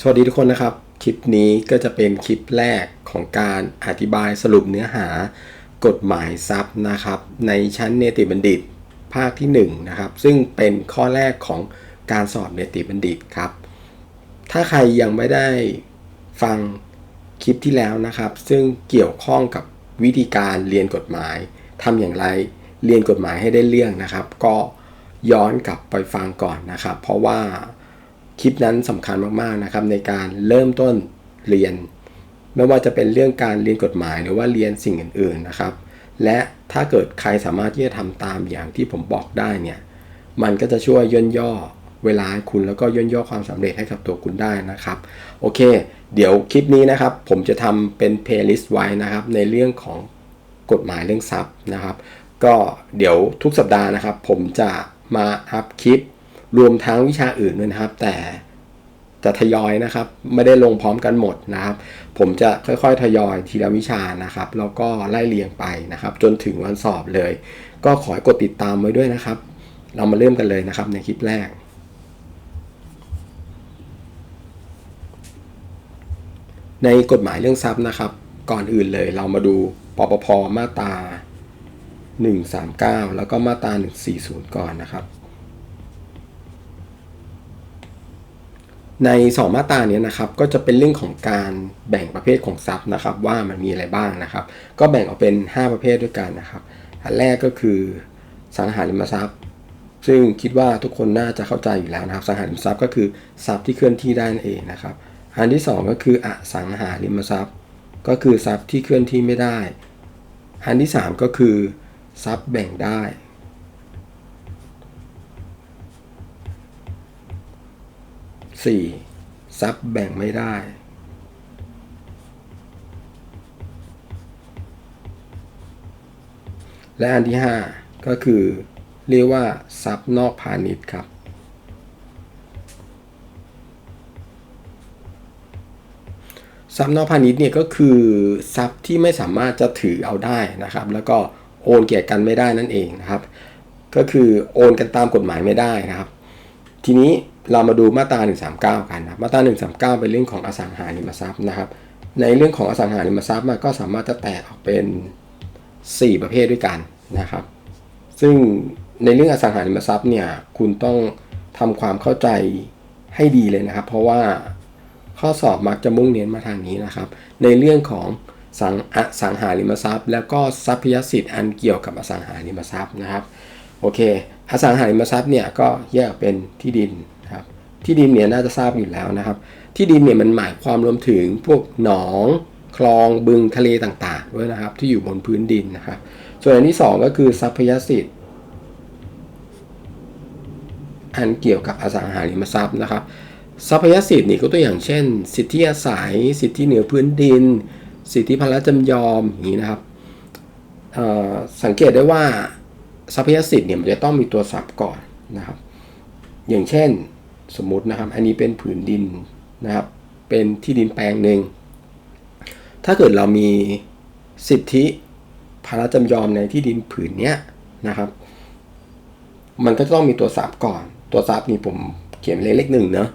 สวัสดีทุกคนนะครับ คลิปนี้ก็จะเป็นคลิปแรกของการอธิบายสรุปเนื้อหากฎหมายทรัพย์นะครับ ในชั้นเนติบัณฑิตภาคที่1นะครับซึ่งเป็นข้อแรกของการสอบเนติบัณฑิตครับ ถ้าใครยังไม่ได้ฟังคลิปที่แล้วนะครับ ซึ่งเกี่ยวข้องกับวิธีการเรียนกฎหมายทำอย่างไรเรียนกฎหมายให้ได้เรื่องนะครับ ก็ย้อนกลับไปฟังก่อนนะครับ เพราะว่า คลิปนั้นสำคัญมากๆนะครับในการเริ่มต้นเรียน ไม่ว่าจะเป็นเรื่องการเรียนกฎหมายหรือว่าเรียนสิ่งอื่นๆนะครับ และถ้าเกิดใครสามารถที่จะทำตามอย่างที่ผมบอกได้เนี่ยมันก็จะช่วยย่นย่อเวลาคุณแล้วก็ย่นย่อความสำเร็จให้กับตัวคุณได้นะครับ โอเค เดี๋ยวคลิปนี้นะครับ ผมจะทำเป็นเพลย์ลิสต์ไว้นะครับ ในเรื่องของกฎหมายเรื่องทรัพย์นะครับ ก็เดี๋ยวทุกสัปดาห์นะครับ ผมจะมาอัพคลิป รวมทั้งวิชาอื่นด้วยนะครับ แต่จะทยอยนะครับ ไม่ได้ลงพร้อมกันหมดนะครับ ผมจะค่อยๆ ทยอยทีละวิชานะครับ แล้วก็ไล่เรียงไปนะครับ จนถึงวันสอบเลย ก็ขอให้กดติดตามไว้ด้วยนะครับ เรามาเริ่มกันเลยนะครับในคลิปแรกในกฎหมายเรื่องทรัพย์นะครับ ก่อนอื่นเลยเรามาดูปปพมาตรา 139 แล้วก็มาตรา 140 ก่อนนะครับ ใน 2 มาตราเนี้นะครับก็จะเป็นเรื่องของการแบ่งประเภทของทรัพย์นะครับ ว่ามันมีอะไรบ้างนะครับ ก็แบ่งออกเป็น 5 ประเภทด้วยกันนะครับ อันแรกก็คือสังหาริมทรัพย์ ซึ่งคิดว่าทุกคนน่าจะเข้าใจอยู่แล้วนะครับ สังหาริมทรัพย์ก็คือทรัพย์ที่เคลื่อนที่ได้นั่นเองนะครับ อันที่ 2 ก็คืออสังหาริมทรัพย์ ก็คือทรัพย์ที่เคลื่อนที่ไม่ได้ อันที่ 3 ก็คือทรัพย์แบ่งได้ 4. ทรัพย์แบ่งไม่ได้ และอันที่ 5 ก็คือ เรียกว่า ทรัพย์นอกพาณิชย์ครับ ทรัพย์นอกพาณิชย์เนี่ยก็คือทรัพย์ที่ไม่สามารถจะถือเอาได้นะครับ แล้วก็โอนเกี่ยกันไม่ได้นั่นเองนะครับ ก็คือโอนกันตามกฎหมายไม่ได้นะครับ ทีนี้ เรามาดูมาตรา 139 กันนะมาตรา 139 เป็นเรื่องของอสังหาริมทรัพย์นะครับ ในเรื่องของอสังหาริมทรัพย์มันก็สามารถจะแตกออกเป็น 4 ประเภทด้วยกันนะครับ ซึ่งในเรื่องอสังหาริมทรัพย์เนี่ยคุณต้องทำความเข้าใจให้ดีเลยนะครับ เพราะว่าข้อสอบมักจะมุ่งเน้นมาทางนี้นะครับ ในเรื่องของสังอสังหาริมทรัพย์ แล้วก็ทรัพยสิทธิ์อันเกี่ยวกับอสังหาริมทรัพย์นะครับโอเค อสังหาริมทรัพย์เนี่ยก็แยกเป็นที่ดิน ที่ดินเนี่ยน่าจะทราบอยู่แล้วนะครับ ที่ดินเนี่ยมันหมายความรวมถึงพวกหนองคลองบึงทะเลต่างๆด้วยนะครับ ที่อยู่บนพื้นดินนะครับส่วนอันที่ 2 ก็คือทรัพยสิทธิ์อันเกี่ยวกับอสังหาริมทรัพย์นะครับ ทรัพยสิทธิ์นี่ก็ตัวอย่างเช่น สิทธิอาศัย สิทธิเหนือพื้นดิน สิทธิพระราชจำยอมอย่างนี้นะครับสังเกตได้ว่าทรัพยสิทธิ์เนี่ยมันจะต้องมีตัวทรัพย์ก่อนนะครับ อย่างเช่น สมมตินะครับ อันนี้เป็นผืนดินนะครับ เป็นที่ดินแปลงหนึ่ง ถ้าเกิดเรามีสิทธิพระจำยอมในที่ดินผืนเนี้ยนะครับ มันก็ต้องมีตัวทรัพย์ก่อน ตัวทรัพย์นี่ผมเขียนเลขเลขหนึ่งเนาะ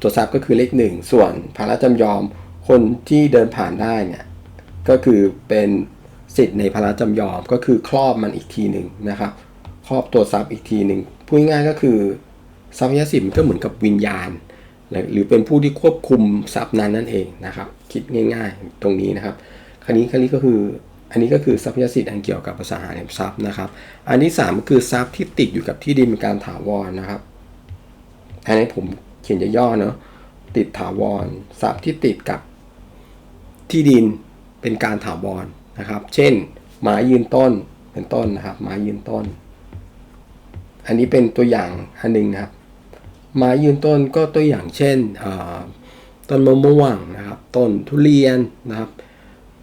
ตัวทรัพย์ก็คือเลขหนึ่ง ส่วนพระจำยอมคนที่เดินผ่านได้เนี่ย ก็คือเป็นสิทธิ์ในพระจำยอมก็คือครอบมันอีกทีหนึ่งนะครับ ครอบตัวทรัพย์อีกทีหนึ่งพูดง่ายก็คือ ทรัพยสิทธิ์มันก็เหมือนกับวิญญาณ หรือเป็นผู้ที่ควบคุมทรัพย์นั้นนั่นเองนะครับ คิดง่าย ๆ ตรงนี้นะครับคราวนี้คราวนี้ก็คืออันนี้ก็คือทรัพยสิทธิ์อันเกี่ยวกับอสังหาริมทรัพย์นะครับ อันที่3ก็คือทรัพย์ที่ติดอยู่กับที่ดินเป็นการถาวรนะครับอันนี้ผมเขียนย่อเนาะติดถาวรทรัพย์ที่ติดกับที่ดินเป็นการถาวรนะครับ เช่นไม้ยืนต้นเป็นต้นนะครับไม้ยืนต้น อันนี้เป็นตัวอย่างอันหนึ่งนะครับ ไม้ยืนต้นก็ตัวอย่างเช่นต้นมะม่วงนะครับต้นทุเรียนนะครับ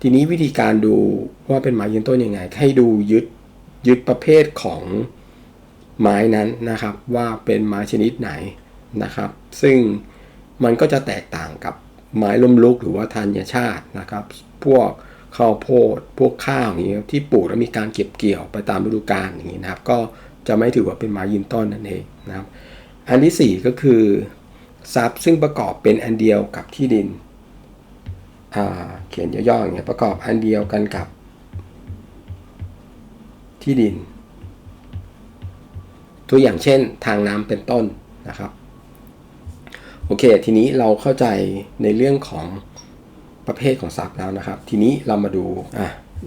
ทีนี้วิธีการดูว่าเป็นไม้ยืนต้นยังไง ให้ดูยึดยึดประเภทของไม้นั้นนะครับว่าเป็นไม้ชนิดไหนนะครับ ซึ่งมันก็จะแตกต่างกับไม้ล้มลุกหรือว่าธัญชาตินะครับ พวกข้าวโพดพวกข้าวอย่างนี้ที่ปลูกแล้วมีการเก็บเกี่ยวไปตามฤดูกาลอย่างนี้นะครับ ก็จะไม่ถือว่าเป็นไม้ยืนต้นนั่นเองนะครับ อันที่ 4 ก็คือ ทรัพย์ซึ่งประกอบเป็นอันเดียวกับที่ดิน เขียนย่อๆอย่างเงี้ยประกอบอันเดียวกันกับที่ดิน ตัวอย่างเช่นทางน้ำเป็นต้นนะครับ โอเค ทีนี้เราเข้าใจในเรื่องของประเภทของทรัพย์แล้วนะครับ ทีนี้เรามาดู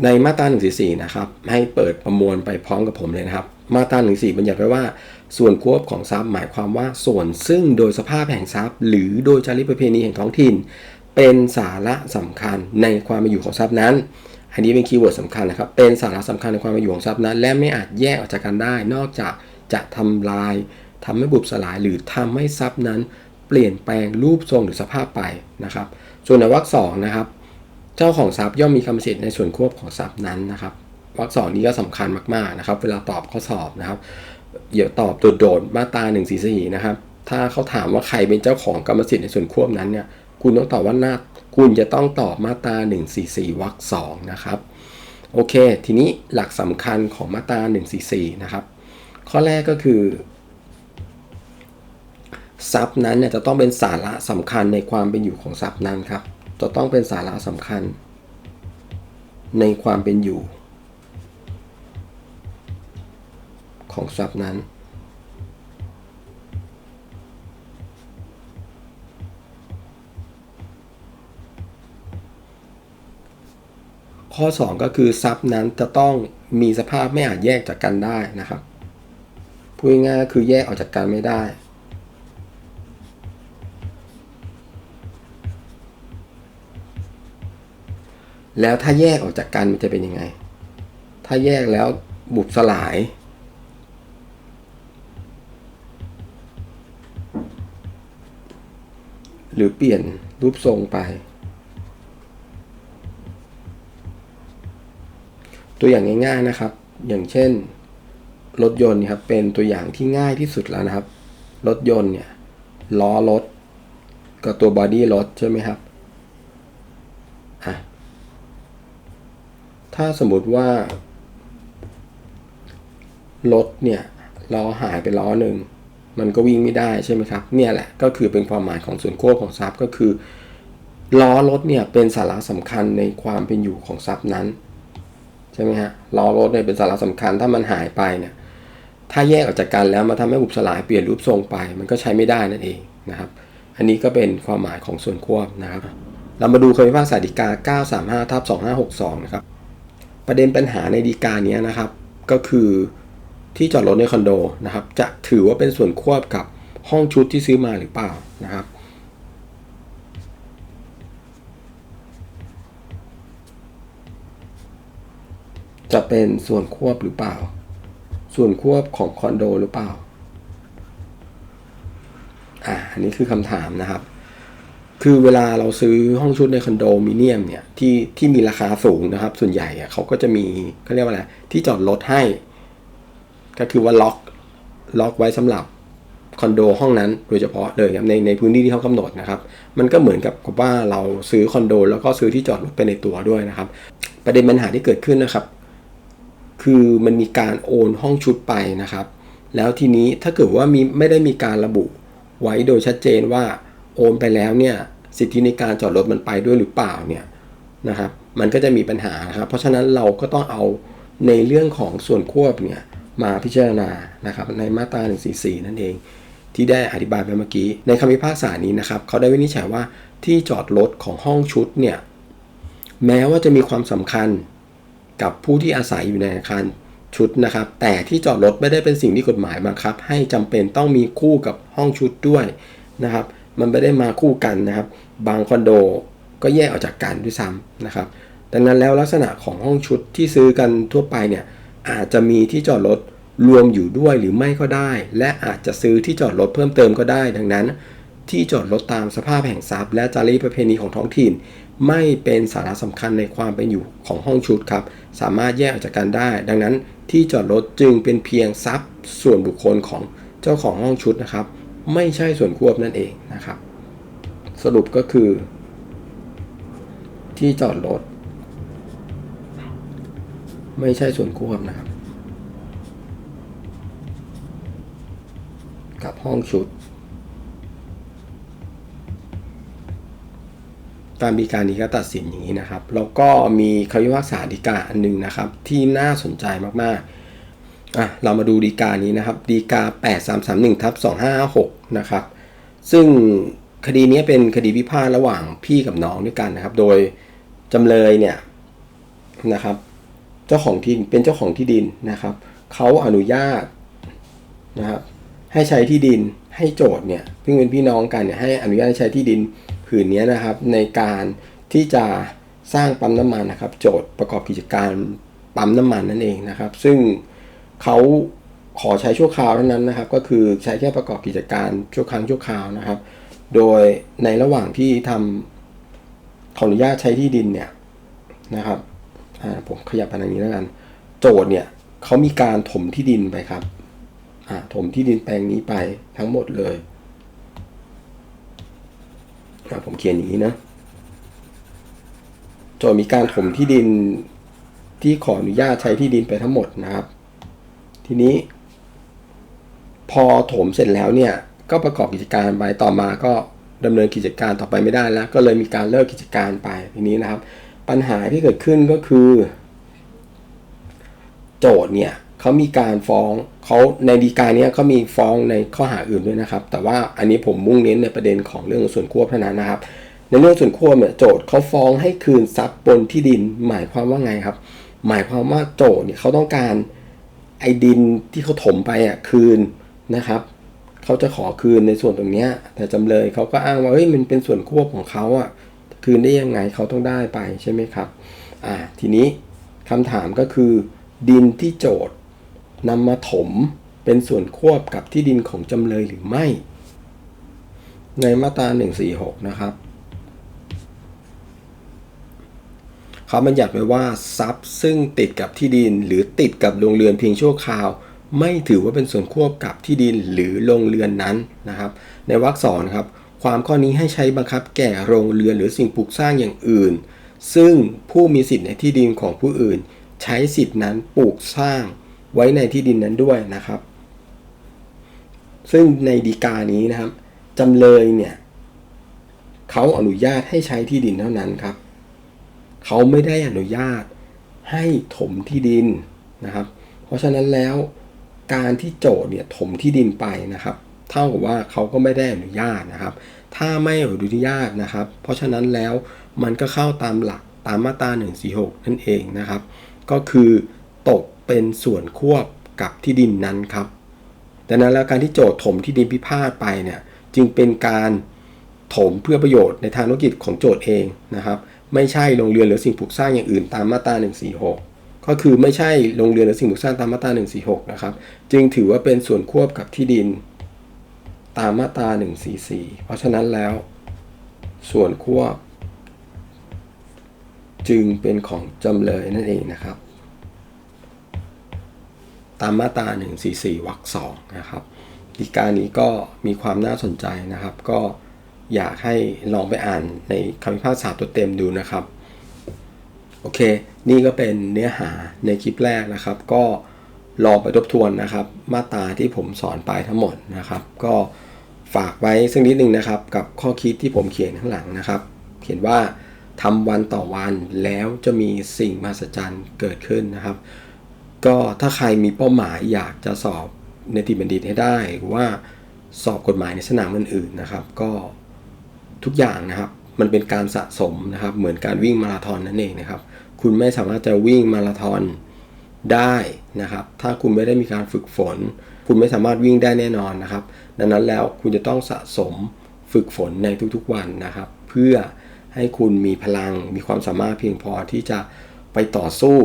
ในมาตรา144นะครับ ให้เปิดประมวลไปพร้อมกับผมเลยนะครับ มาตรา144บัญญัติไว้ว่า ส่วนควบของทรัพย์หมายความว่าส่วนซึ่งโดยสภาพแห่งทรัพย์ หรือโดยจารีตประเพณีแห่งท้องถิ่น เป็นสาระสำคัญในความเป็นอยู่ของทรัพย์นั้น อันนี้เป็นคีย์เวิร์ดสำคัญนะครับ เป็นสาระสำคัญในความเป็นอยู่ของทรัพย์นั้น และไม่อาจแยกออกจากกันได้ นอกจากจะทำลายทำให้บุบสลายหรือทำให้ทรัพย์นั้น เปลี่ยนแปลงรูปทรงหรือสภาพไปนะครับ ส่วนในวรรคสองนะครับ เจ้าของทรัพย์ย่อมมีกรรมสิทธิ์ในส่วนควบของทรัพย์นั้นนะครับ วรรคสองนี้ก็สำคัญมากๆนะครับ เวลาตอบข้อสอบนะครับอย่าตอบโดดๆมาตรา1 4 4นะครับ ถ้าเขาถามว่าใครเป็นเจ้าของกรรมสิทธิ์ในส่วนควบนั้นเนี่ยคุณต้องตอบว่าหน้าคุณจะต้องตอบมาตรา144วรรคสองนะครับโอเค ทีนี้หลักสำคัญของมาตรา144 นะครับ ข้อแรกก็คือ ทรัพย์นั้นเนี่ยจะต้องเป็นสาระสำคัญในความเป็นอยู่ของทรัพย์นั้นครับ จะต้องเป็นสาระสำคัญ ในความเป็นอยู่ ของทรัพย์นั้น ข้อ 2 ก็คือทรัพย์นั้นจะต้องมีสภาพไม่อาจแยกจากกันได้นะครับพูดง่ายๆก็คือแยกออกจากกันไม่ได้แล้วถ้าแยกออกจากกันมันจะเป็นยังไง ถ้าแยกแล้วบุบสลาย หรือเปลี่ยนรูปทรงไป ตัวอย่างง่ายๆนะครับ อย่างเช่น รถยนต์ครับเป็นตัวอย่างที่ง่ายที่สุดแล้วนะครับ รถยนต์เนี่ยล้อรถกับตัวบอดี้รถใช่ไหมครับอะถ้าสมมติว่ารถเนี่ยล้อหายไปล้อหนึ่ง มันก็วิ่งไม่ได้ใช่ไหมครับ เนี่ยแหละก็คือเป็นความหมายของส่วนควบของทรัพย์ก็คือล้อรถเนี่ยเป็นสาระสำคัญในความเป็นอยู่ของทรัพย์นั้นใช่ไหมฮะล้อรถเนี่ยเป็นสาระสำคัญถ้ามันหายไปเนี่ยถ้าแยกออกจากกันแล้วมาทำให้บุบสลายเปลี่ยนรูปทรงไป มันก็ใช้ไม่ได้นั่นเองนะครับ อันนี้ก็เป็นความหมายของส่วนควบนะครับ เรามาดูคำพิพากษาฎีกา 935ทับ2562 นะครับ ประเด็นปัญหาในฎีกาเนี้ยนะครับ ก็คือ ที่จอดรถในคอนโดนะครับ จะถือว่าเป็นส่วนควบกับห้องชุดที่ซื้อมาหรือเปล่านะครับ จะเป็นส่วนควบหรือเปล่า ส่วนควบของคอนโดหรือเปล่าอ่าอันนี้คือคำถามนะครับ คือเวลาเราซื้อห้องชุดในคอนโดมิเนียมเนี่ยที่ที่มีราคาสูงนะครับ ส่วนใหญ่เขาก็จะมีเขาเรียกว่าอะไรที่จอดรถให้ ก็คือว่าล็อกล็อกไว้สำหรับคอนโดห้องนั้นโดยเฉพาะเลยครับในในพื้นที่ที่เขากำหนดนะครับ มันก็เหมือนกับกับว่าเราซื้อคอนโด แล้วก็ซื้อที่จอดรถไปในตัวด้วยนะครับ ประเด็นปัญหาที่เกิดขึ้นนะครับ คือมันมีการโอนห้องชุดไปนะครับ แล้วทีนี้ถ้าเกิดว่ามีไม่ได้มีการระบุไว้โดยชัดเจนว่าโอนไปแล้วเนี่ยสิทธิในการจอดรถมันไปด้วยหรือเปล่าเนี่ยนะครับ มันก็จะมีปัญหานะครับ เพราะฉะนั้นเราก็ต้องเอาในเรื่องของส่วนควบเนี่ย มาพิจารณานะครับในมาตรา 144 นั่นเอง ที่ได้อธิบายไปเมื่อกี้ ในคำพิพากษานี้นะครับเขาได้วินิจฉัยว่าที่จอดรถของห้องชุดเนี่ยแม้ว่าจะมีความสำคัญกับผู้ที่อาศัยอยู่ในอาคารชุดนะครับ แต่ที่จอดรถไม่ได้เป็นสิ่งที่กฎหมายบังคับ ให้จำเป็นต้องมีคู่กับห้องชุดด้วยนะครับ มันไม่ได้มาคู่กันนะครับ บางคอนโดก็แยกออกจากกันด้วยซ้ำนะครับดังนั้นแล้วลักษณะของห้องชุดที่ซื้อกันทั่วไปเนี่ย อาจจะมีที่จอดรถรวมอยู่ด้วยหรือไม่ก็ได้ และอาจจะซื้อที่จอดรถเพิ่มเติมก็ได้ ดังนั้น ที่จอดรถตามสภาพแห่งทรัพย์ และจารีตประเพณีของท้องถิ่น ไม่เป็นสาระสำคัญในความเป็นอยู่ของห้องชุดครับ สามารถแยกออกจากกันได้ ดังนั้นที่จอดรถจึงเป็นเพียงทรัพย์ส่วนบุคคลของเจ้าของห้องชุดนะครับ ไม่ใช่ส่วนควบนั่นเองนะครับ สรุปก็คือ ที่จอดรถ ไม่ใช่ส่วนควบนะครับ กับห้องชุด ตามฎีกานี้ก็ตัดสินอย่างนี้นะครับ แล้วก็มีคำพิพากษาฎีกาอันหนึ่งนะครับ ที่น่าสนใจมากๆอะเรามาดูฎีกานี้นะครับฎีกา 8331ทับ2556 นะครับ ซึ่งคดีนี้เป็นคดีพิพาทระหว่างพี่กับน้องด้วยกันนะครับ โดยจำเลยเนี่ยนะครับ เจ้าของที่เป็นเจ้าของที่ดินนะครับเขาอนุญาตนะครับให้ใช้ที่ดินให้โจทย์เนี่ยเพิ่งเป็นพี่น้องกันเนี่ยให้อนุญาตให้ใช้ที่ดินผืนนี้นะครับในการที่จะสร้างปั๊มน้ำมันนะครับ โจทย์ประกอบกิจการปั๊มน้ำมันนั่นเองนะครับ ซึ่งเขาขอใช้ชั่วคราวเท่านั้นนะครับ ก็คือใช้แค่ประกอบกิจการชั่วครั้งชั่วคราวนะครับ โดยในระหว่างที่ทำขออนุญาตใช้ที่ดินเนี่ยนะครับ ผมขยับไปทางนี้แล้วกัน โจทย์เนี่ยเขามีการถมที่ดินไปครับถมที่ดินแปลงนี้ไปทั้งหมดเลยผมเขียนอย่างนี้นะ โจทย์มีการถมที่ดินที่ขออนุญาตใช้ที่ดินไปทั้งหมดนะครับ ทีนี้ พอถมเสร็จแล้วเนี่ย ก็ประกอบกิจการไปต่อมาก็ดำเนินกิจการต่อไปไม่ได้แล้ว ก็เลยมีการเลิกกิจการไปทีนี้นะครับ ปัญหาที่เกิดขึ้นก็คือ โจทย์เนี่ยเขามีการฟ้องเขาในดีกาเนี้ยเขามีฟ้องในข้อหาอื่นด้วยนะครับ แต่ว่าอันนี้ผมมุ่งเน้นในประเด็นของเรื่องส่วนควบเท่านั้นนะครับ ในเรื่องส่วนควบเนี่ยโจทย์เขาฟ้องให้คืนทรัพย์บนที่ดินหมายความว่าไงครับ หมายความว่าโจทย์เนี่ยเขาต้องการไอ้ดินที่เขาถมไปอะคืนนะครับเขาจะขอคืนในส่วนตรงเนี้ยแต่จำเลยเขาก็อ้างว่าเฮ้ยมันเป็นส่วนควบของเขาอะ คืนได้ยังไงเขาต้องได้ไปใช่ไหมครับอ่าทีนี้คำถามก็คือ ดินที่โจทย์นำมาถมเป็นส่วนควบกับที่ดินของจำเลยหรือไม่ ในมาตรา 146 นะครับเขาบัญญัติไว้ว่าทรัพย์ซึ่งติดกับที่ดินหรือติดกับโรงเรือนเพียงชั่วคราว ไม่ถือว่าเป็นส่วนควบกับที่ดินหรือโรงเรือนนั้นนะครับ ในวรรคสองครับ ความข้อนี้ให้ใช้บังคับแก่โรงเรือนหรือสิ่งปลูกสร้างอย่างอื่น ซึ่งผู้มีสิทธิ์ในที่ดินของผู้อื่น ใช้สิทธินั้นปลูกสร้างไว้ในที่ดินนั้นด้วยนะครับ ซึ่งในดีกานี้นะครับจำเลยเนี่ยเขาอนุญาตให้ใช้ที่ดินเท่านั้นครับ เขาไม่ได้อนุญาตให้ถมที่ดินนะครับ เพราะฉะนั้นแล้วการที่โจทย์เนี่ยถมที่ดินไปนะครับ เท่ากับว่าเขาก็ไม่ได้อนุญาตนะครับ ถ้าไม่อนุญาตนะครับ เพราะฉะนั้นแล้วมันก็เข้าตามหลักตามมาตรา146 นั่นเองนะครับ ก็คือตกเป็นส่วนควบกับที่ดินนั้นครับดังนั้นแล้วการที่โจทย์ถมที่ดินพิพาทไปเนี่ยจึงเป็นการถมเพื่อประโยชน์ในทางธุรกิจของโจทย์เองนะครับ ไม่ใช่โรงเรือนหรือสิ่งปลูกสร้างอย่างอื่นตามมาตรา 146 ก็คือไม่ใช่โรงเรือนหรือสิ่งปลูกสร้างตามมาตรา 146 นะครับ จึงถือว่าเป็นส่วนควบกับที่ดิน ตามมาตรา144 เพราะฉะนั้นแล้ว ส่วนควบ จึงเป็นของจำเลยนั่นเองนะครับ ตามมาตรา144วรรคสองนะครับดีกานี้ก็มีความน่าสนใจนะครับ ก็อยากให้ลองไปอ่านในคำพิพากษาตัวเต็มดูนะครับ โอเค นี่ก็เป็นเนื้อหาในคลิปแรกนะครับ ก็ลองไปทบทวนนะครับ มาตราที่ผมสอนไปทั้งหมดนะครับ ก็ ฝากไว้สักนิดหนึ่งนะครับ กับข้อคิดที่ผมเขียนข้างหลังนะครับ เขียนว่าทำวันต่อวันแล้วจะมีสิ่งมหัศจรรย์เกิดขึ้นนะครับ ก็ถ้าใครมีเป้าหมายอยากจะสอบในติบัณฑิตให้ได้หรือว่าสอบกฎหมายในสนามอื่นๆนะครับ ก็ทุกอย่างนะครับ มันเป็นการสะสมนะครับ เหมือนการวิ่งมาราธอนนั่นเองนะครับ คุณไม่สามารถจะวิ่งมาราธอนได้นะครับ ถ้าคุณไม่ได้มีการฝึกฝน คุณไม่สามารถวิ่งได้แน่นอนนะครับ ดังนั้นแล้วคุณจะต้องสะสมฝึกฝนในทุกๆวันนะครับ เพื่อให้คุณมีพลังมีความสามารถเพียงพอที่จะไปต่อสู้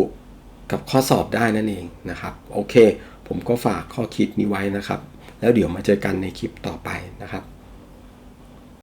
กับข้อสอบได้นั่นเองนะครับ โอเค ผมก็ฝากข้อคิดนี้ไว้นะครับ แล้วเดี๋ยวมาเจอกันในคลิปต่อไปนะครับ